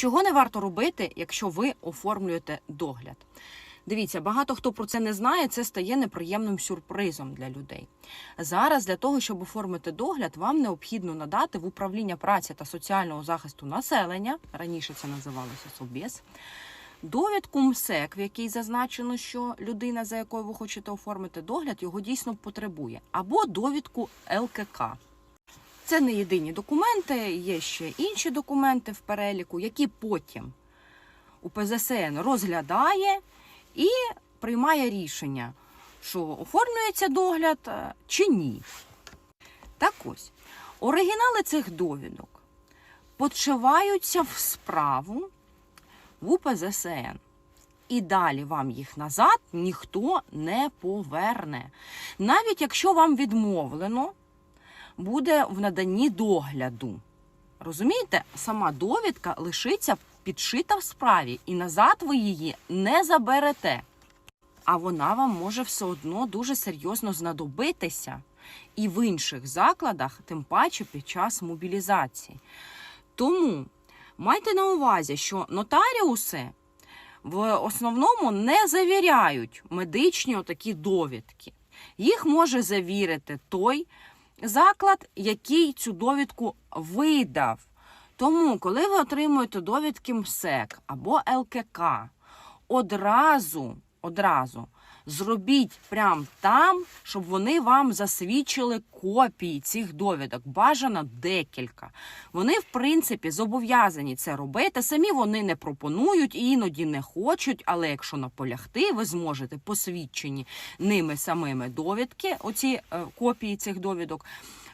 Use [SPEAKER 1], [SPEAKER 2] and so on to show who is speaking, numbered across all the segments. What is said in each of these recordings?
[SPEAKER 1] Чого не варто робити, якщо ви оформлюєте догляд? Дивіться, багато хто про це не знає, це стає неприємним сюрпризом для людей. Зараз для того, щоб оформити догляд, вам необхідно надати в управління праці та соціального захисту населення, раніше це називалося СОБЄС, довідку МСЕК, в якій зазначено, що людина, за якою ви хочете оформити догляд, його дійсно потребує, або довідку ЛКК. Це не єдині документи, є ще інші документи в переліку, які потім УПЗСН розглядає і приймає рішення, що оформлюється догляд е, чи ні. Так ось, оригінали цих довідок подшиваються в справу в УПЗСН. І далі вам їх назад ніхто не поверне. Навіть якщо вам відмовлено, буде в наданні догляду. Розумієте, сама довідка лишиться підшита в справі, і назад ви її не заберете. А вона вам може все одно дуже серйозно знадобитися. І в інших закладах, тим паче під час мобілізації. Тому майте на увазі, що нотаріуси в основному не завіряють медичні отакі довідки. Їх може завірити той заклад, який цю довідку видав. Тому, коли ви отримуєте довідки МСЕК або ЛКК, одразу, одразу зробіть прямо там, щоб вони вам засвідчили копії цих довідок. Бажано декілька. Вони, в принципі, зобов'язані це робити. Самі вони не пропонують і іноді не хочуть, але якщо наполягти, ви зможете посвідчені ними самими довідки, оці е, копії цих довідок.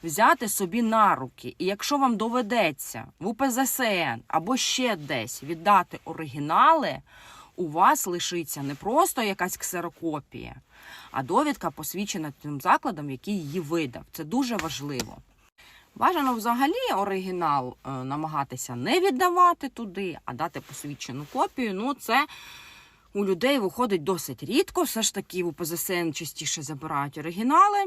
[SPEAKER 1] Взяти собі на руки, і якщо вам доведеться в УПЗСН або ще десь віддати оригінали, у вас лишиться не просто якась ксерокопія, а довідка посвідчена тим закладом, який її видав. Це дуже важливо. Бажано взагалі оригінал е, намагатися не віддавати туди, а дати посвідчену копію. Ну, це у людей виходить досить рідко. Все ж таки в УПЗСН частіше забирають оригінали.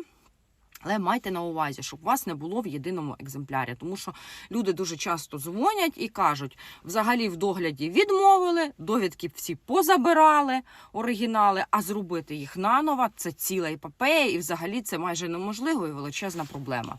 [SPEAKER 1] Але майте на увазі, щоб вас не було в єдиному екземплярі, тому що люди дуже часто дзвонять і кажуть, взагалі в догляді відмовили, довідки всі позабирали оригінали, а зробити їх наново це ціла епопея, і взагалі це майже неможливо і величезна проблема.